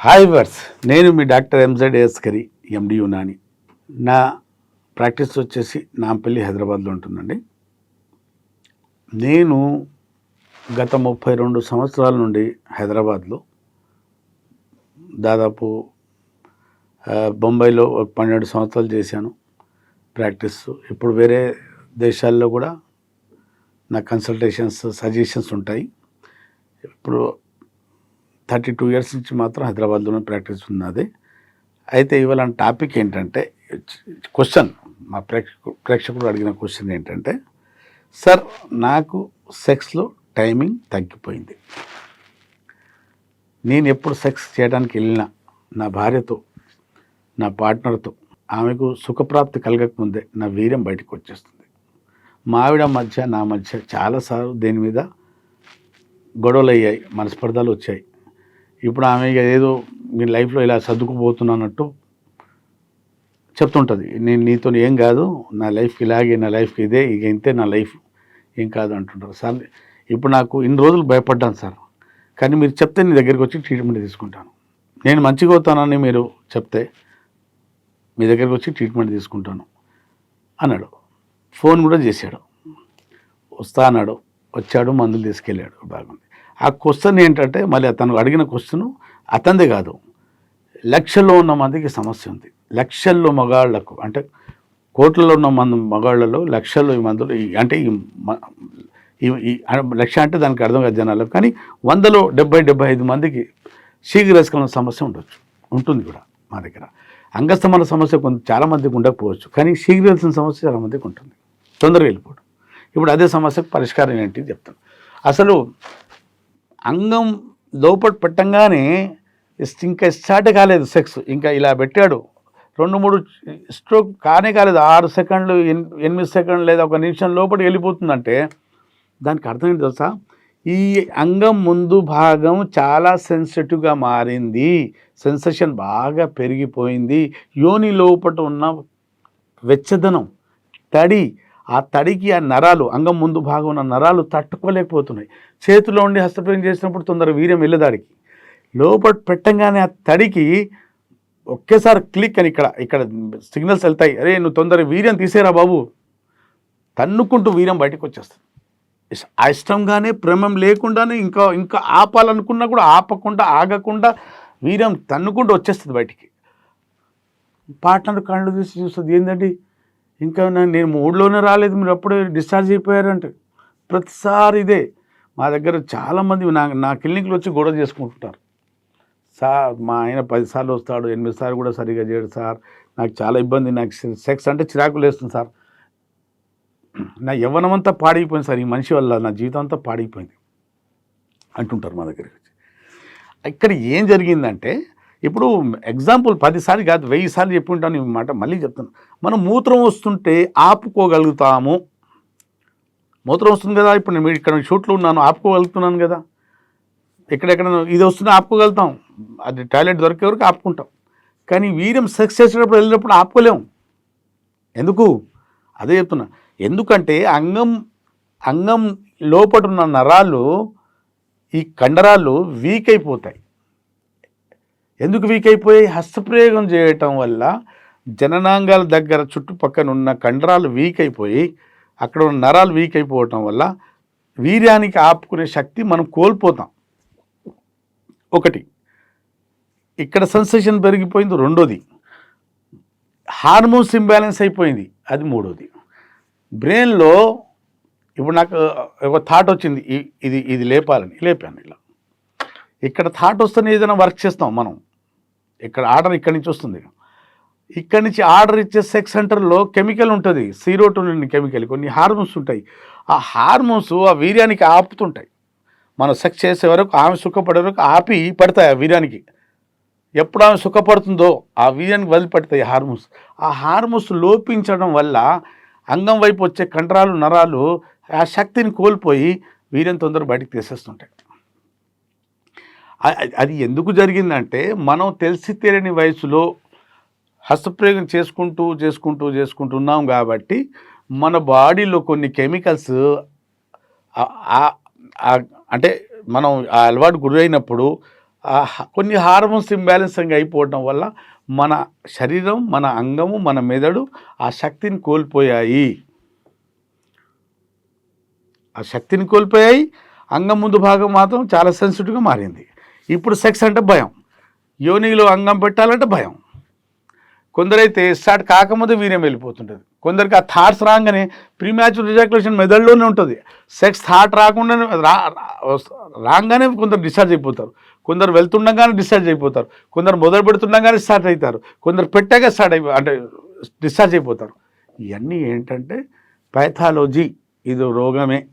Hi వర్స్ నేను మీ doctor M Z Askari M D Unani నా ప్రాక్టీస్ వచ్చేసి నాంపల్లి హైదరాబాద్లో ఉంటుందండి. నేను గత ముప్పై రెండు సంవత్సరాల నుండి హైదరాబాద్లో దాదాపు బొంబాయిలో పన్నెండు సంవత్సరాలు చేశాను ప్రాక్టీస్. ఇప్పుడు వేరే దేశాల్లో కూడా నా కన్సల్టేషన్స్ సజెషన్స్ ఉంటాయి. ఇప్పుడు థర్టీ టూ ఇయర్స్ నుంచి మాత్రం హైదరాబాద్లోనే ప్రాక్టీస్ ఉన్నది. అయితే ఇవాళ టాపిక్ ఏంటంటే క్వశ్చన్ మా ప్రేక్షకు ప్రేక్షకుడు అడిగిన క్వశ్చన్ ఏంటంటే సార్ నాకు సెక్స్లో టైమింగ్ తగ్గిపోయింది. నేను ఎప్పుడు సెక్స్ చేయడానికి వెళ్ళినా నా భార్యతో నా పార్ట్నర్తో ఆమెకు సుఖప్రాప్తి కలగకముందే నా వీర్యం బయటకు వచ్చేస్తుంది. మా ఆవిడ మధ్య నా మధ్య చాలాసార్లు దేని మీద గొడవలు అయ్యాయి మనస్పర్ధలు వచ్చాయి. ఇప్పుడు ఆమె ఇక ఏదో మీ లైఫ్లో ఇలా సర్దుకుపోతున్నట్టు చెప్తుంటుంది. నేను నీతో ఏం కాదు నా లైఫ్కి ఇలాగే నా లైఫ్కి ఇదే ఇక ఇంతే నా లైఫ్ ఏం కాదు అంటుంటారు. సార్ ఇప్పుడు నాకు ఇన్ని రోజులు భయపడ్డాను సార్ కానీ మీరు చెప్తే నీ దగ్గరికి వచ్చి ట్రీట్మెంట్ తీసుకుంటాను. నేను మంచిగా అవుతానని మీరు చెప్తే మీ దగ్గరికి వచ్చి ట్రీట్మెంట్ తీసుకుంటాను అన్నాడు. ఫోన్ కూడా చేశాడు. వస్తా అన్నాడు. వచ్చాడు మందులు తీసుకెళ్ళాడు బాగుంది. ఆ క్వశ్చన్ ఏంటంటే మళ్ళీ అతను అడిగిన క్వశ్చన్ అతందే కాదు. లక్షల్లో ఉన్న మందికి సమస్య ఉంది. లక్షల్లో మగాళ్ళకు అంటే కోట్లలో ఉన్న మంది మగాళ్ళలో లక్షల్లో ఈ మందులు ఈ- అంటే ఈ లక్ష అంటే దానికి అర్థం కాదు జనాలకు. కానీ వందలో డెబ్బై డెబ్బై ఐదు మందికి శీఘ్రస్కలన సమస్య ఉండొచ్చు ఉంటుంది కూడా మా దగ్గర. అంగస్తమన సమస్య కొంత చాలా మందికి ఉండకపోవచ్చు. కానీ శీఘ్రస్కలన సమస్య చాలా మందికి ఉంటుంది. తొందరగా వెళ్ళిపోవడం. ఇప్పుడు అదే సమస్యకు పరిష్కారం ఏంటి చెప్తాను అసలు అంగం లోపల పెట్టంగానే ఇంకా స్టార్ట్ కాలేదు సెక్స్ ఇంకా ఇలా పెట్టాడు. రెండు మూడు స్ట్రోక్ కానే కాలేదు. ఆరు సెకండ్లు ఎనిమిది సెకండ్లు లేదా ఒక నిమిషం లోపలికి వెళ్ళిపోతుందంటే దానికి అర్థం ఏంటి తెలుసా? ఈ అంగం ముందు భాగం చాలా సెన్సిటివ్గా మారింది. సెన్సేషన్ బాగా పెరిగిపోయింది. యోని లోపల ఉన్న వెచ్చదనం తడి ఆ తడికి ఆ నరాలు అంగం ముందు భాగం ఉన్న నరాలు తట్టుకోలేకపోతున్నాయి. చేతిలో ఉండి హస్తప్రయోగం చేసినప్పుడు తొందర వీర్యం వెళ్ళేదాడికి లోపల పెట్టంగానే ఆ తడికి ఒకేసారి క్లిక్ అని ఇక్కడ ఇక్కడ సిగ్నల్స్ వెళ్తాయి. అరే నువ్వు తొందర వీర్యం తీసేరా బాబు. తన్నుకుంటూ వీర్యం బయటకు వచ్చేస్తుంది. ఆ ఇష్టంగానే ప్రేమం లేకుండానే ఇంకా ఇంకా ఆపాలనుకున్నా కూడా ఆపకుండా ఆగకుండా వీర్యం తన్నుకుంటూ వచ్చేస్తుంది బయటికి. పార్ట్నర్ కళ్ళు తీసి చూస్తుంది. ఏంటంటే ఇంకా నేను మూడులోనే రాలేదు మీరు అప్పుడే డిశ్చార్జ్ అయిపోయారంటే. ప్రతిసారి ఇదే. మా దగ్గర చాలామంది నా నా క్లినిక్లో వచ్చి గొడవ చేసుకుంటుంటారు. సార్ మా ఆయన పదిసార్లు వస్తాడు ఎనిమిది సార్లు కూడా సరిగా చేయడు సార్. నాకు చాలా ఇబ్బంది నాకు సెక్స్ అంటే చిరాకు లేస్తుంది సార్. నా యవ్వనమంతా పాడైపోయింది సార్ ఈ మనిషి వల్ల నా జీవితం అంతా పాడైపోయింది. అంటుంటారు మా దగ్గరికి వచ్చి. ఇక్కడ ఏం జరిగిందంటే ఇప్పుడు ఎగ్జాంపుల్ పదిసార్లు కాదు వెయ్యి సార్లు చెప్పి ఉంటాను ఈ మాట మళ్ళీ చెప్తాను మనం మూత్రం వస్తుంటే ఆపుకోగలుగుతాము. మూత్రం వస్తుంది కదా ఇప్పుడు నేను ఇక్కడ షూట్లో ఉన్నాను ఆపుకోగలుగుతున్నాను కదా. ఎక్కడెక్కడ ఇది వస్తున్నా ఆపుకోగలుగుతాం. అది టాయిలెట్ దొరికే వరకు ఆపుకుంటాం. కానీ వీర్యం సెక్స్ చేసేటప్పుడు వెళ్ళినప్పుడు ఆపుకోలేము ఎందుకు? అదే చెప్తున్నా. ఎందుకంటే అంగం అంగం లోపల ఉన్న నరాలు ఈ కండరాలు వీక్ అయిపోతాయి. ఎందుకు వీక్ అయిపోయి హస్తప్రయోగం చేయటం వల్ల జననాంగాల దగ్గర చుట్టుపక్కన ఉన్న కండరాలు వీక్ అయిపోయి అక్కడ ఉన్న నరాలు వీక్ అయిపోవటం వల్ల వీర్యానికి ఆపుకునే శక్తి మనం కోల్పోతాం. ఒకటి ఇక్కడ సెన్సేషన్ పెరిగిపోయింది. రెండోది హార్మోన్స్ ఇంబ్యాలెన్స్ అయిపోయింది. అది మూడోది బ్రెయిన్లో ఇప్పుడు నాకు ఒక థాట్ వచ్చింది. ఇది ఇది లేపాలని. లేపాను ఇలా. ఇక్కడ థాట్ వస్తేనే ఏదైనా వర్క్ చేస్తాం మనం. ఇక్కడ ఆర్డర్ ఇక్కడి నుంచి వస్తుంది. ఇక్కడి నుంచి ఆర్డర్ ఇచ్చే సెక్స్ సెంటర్లో కెమికల్ ఉంటుంది. సీరోటోనిన్ కెమికల్ కొన్ని హార్మోన్స్ ఉంటాయి. ఆ హార్మోన్స్ ఆ వీర్యానికి ఆపుతుంటాయి. మనం సెక్స్ చేసే వరకు ఆమె సుఖపడే వరకు ఆపి పడతాయి ఆ వీర్యానికి. ఎప్పుడు ఆమె సుఖపడుతుందో ఆ వీర్యానికి వదిలిపెడతాయి హార్మోన్స్. ఆ హార్మోన్స్ లోపించడం వల్ల అంగం వైపు వచ్చే కండరాలు నరాలు ఆ శక్తిని కోల్పోయి వీర్యం తొందర బయటకు తీసేస్తుంటాయి. అది ఎందుకు జరిగిందంటే మనం తెలిసి తెలియని వయసులో హస్తప్రయోగం చేసుకుంటూ చేసుకుంటూ చేసుకుంటున్నాం కాబట్టి మన బాడీలో కొన్ని కెమికల్స్ అంటే మనం ఆ అలవాటు గురైనప్పుడు కొన్ని హార్మోన్స్ ఇంబ్యాలెన్సింగ్ అయిపోవడం వల్ల మన శరీరం మన అంగము మన మెదడు ఆ శక్తిని కోల్పోయాయి. ఆ శక్తిని కోల్పోయాయి. అంగం ముందు భాగం మాత్రం చాలా సెన్సిటివ్గా మారింది. ఇప్పుడు సెక్స్ అంటే భయం. యోనిలో అంగం పెట్టాలంటే భయం. కొందరైతే స్టార్ట్ కాకముందు వీర్యం వెళ్ళిపోతుంటుంది. కొందరికి ఆ థాట్స్ రాగానే ప్రీమ్యాచుర్ రిజాక్యులేషన్ మెదడులోనే ఉంటుంది. సెక్స్ థాట్ రాకుండా రా రాగానే కొందరు డిశ్చార్జ్ అయిపోతారు. కొందరు వెళ్తుండగానే డిశ్చార్జ్ అయిపోతారు. కొందరు మొదలు పెడుతుండగానే స్టార్ట్ అవుతారు. కొందరు పెట్టాక స్టార్ట్ అయిపో అంటే డిశ్చార్జ్ అయిపోతారు. ఇవన్నీ ఏంటంటే పైథాలజీ ఇది రోగమే.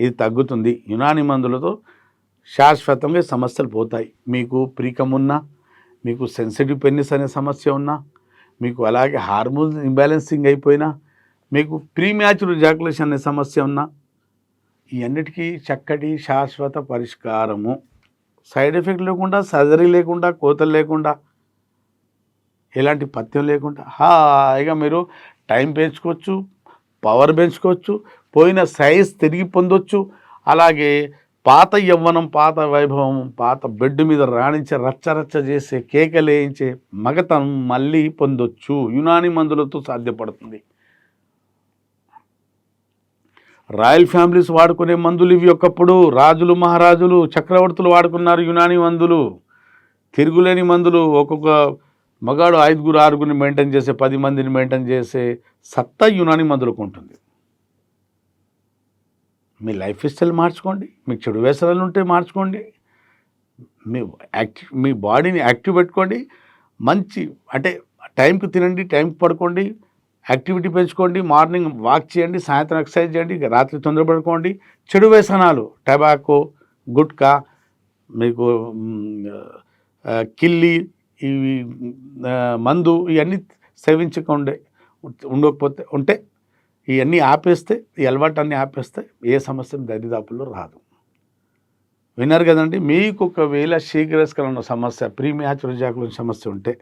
ఇది తగ్గుతుంది. యునాని మందులతో శాశ్వతంగా సమస్యలు పోతాయి. మీకు ప్రీకం ఉన్నా మీకు సెన్సిటివ్ పెన్నిస్ అనే సమస్య ఉన్నా మీకు అలాగే హార్మోన్ ఇంబ్యాలెన్సింగ్ అయిపోయినా మీకు ప్రీమ్యాచుర్ జాకులేషన్ అనే సమస్య ఉన్నా ఈ అన్నిటికీ చక్కటి శాశ్వత పరిష్కారము. సైడ్ ఎఫెక్ట్ లేకుండా సర్జరీ లేకుండా కోతలు లేకుండా ఎలాంటి పథ్యం లేకుండా హాయిగా మీరు టైం పెంచుకోవచ్చు పవర్ పెంచుకోవచ్చు పోయిన సైజ్ తిరిగి పొందొచ్చు అలాగే పాత యవ్వనం పాత వైభవం పాత బెడ్ మీద రాణించే రచ్చ రచ్చ చేసే కేకలేయించే మగతనం మళ్ళీ పొందొచ్చు. యునాని మందులతో సాధ్యపడుతుంది. రాయల్ ఫ్యామిలీస్ వాడుకునే మందులు ఇవి ఒకప్పుడు. రాజులు మహారాజులు చక్రవర్తులు వాడుకున్నారు యునాని మందులు. తిరుగులేని మందులు. ఒక్కొక్క మగాడు ఐదుగురు ఆరుగురిని మెయింటైన్ చేసే పది మందిని మెయింటైన్ చేసే సత్తా యునాని మందులకు ఉంటుంది. మీ లైఫ్ స్టైల్ మార్చుకోండి. మీకు చెడు వ్యసనాలు ఉంటే మార్చుకోండి. మీ యాక్టివ్ మీ బాడీని యాక్టివ్ పెట్టుకోండి. మంచి అంటే టైంకి తినండి టైంకి పడుకోండి. యాక్టివిటీ పెంచుకోండి. మార్నింగ్ వాక్ చేయండి సాయంత్రం ఎక్సర్సైజ్ చేయండి రాత్రి తొందర పడుకోండి చెడు వ్యసనాలు టబాకో గుట్కా మీకు కిల్లి ఇవి మందు ఇవన్నీ సేవించకుండా ఉండకపోతే ఉంటే ఇవన్నీ ఆపేస్తే ఈ అలవాటు అన్నీ ఆపేస్తే ఏ సమస్య దరిదాపుల్లో రాదు. విన్నారు కదండి మీకు ఒకవేళ శీఘ్రస్కరణ సమస్య ప్రీమ్యాచుర్ జాకుల సమస్య ఉంటే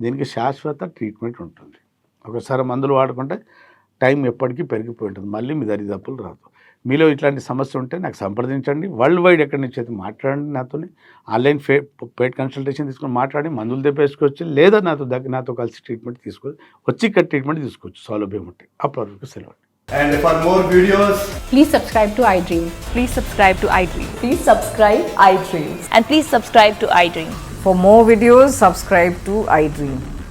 దీనికి శాశ్వత ట్రీట్మెంట్ ఉంటుంది. ఒకసారి మందులు వాడుకుంటే టైం ఎప్పటికీ పెరిగిపోయి ఉంటుంది మళ్ళీ మీ దరిదాపులు రాదు మీలో ఇట్లాంటి సమస్య ఉంటే నాకు సంప్రదించండి వరల్డ్ వైడ్ ఎక్కడి నుంచి అయితే మాట్లాడండి నాతో ఆన్లైన్ ఫే పెయిడ్ కన్సల్టేషన్ తీసుకొని మాట్లాడి మందులు తెప్పేసుకోవచ్చు లేదా నాతో దగ్గర నాతో కలిసి ట్రీట్మెంట్ తీసుకోవచ్చు వచ్చి ఇక్కడ ట్రీట్మెంట్ తీసుకోవచ్చు సౌలభ్యం ఉంటే అప్పటి వరకు సెలవు And for more videos, Please subscribe to iDream. Please subscribe to iDream. Please subscribe iDreams. And please subscribe to iDream. For more videos, subscribe to iDream.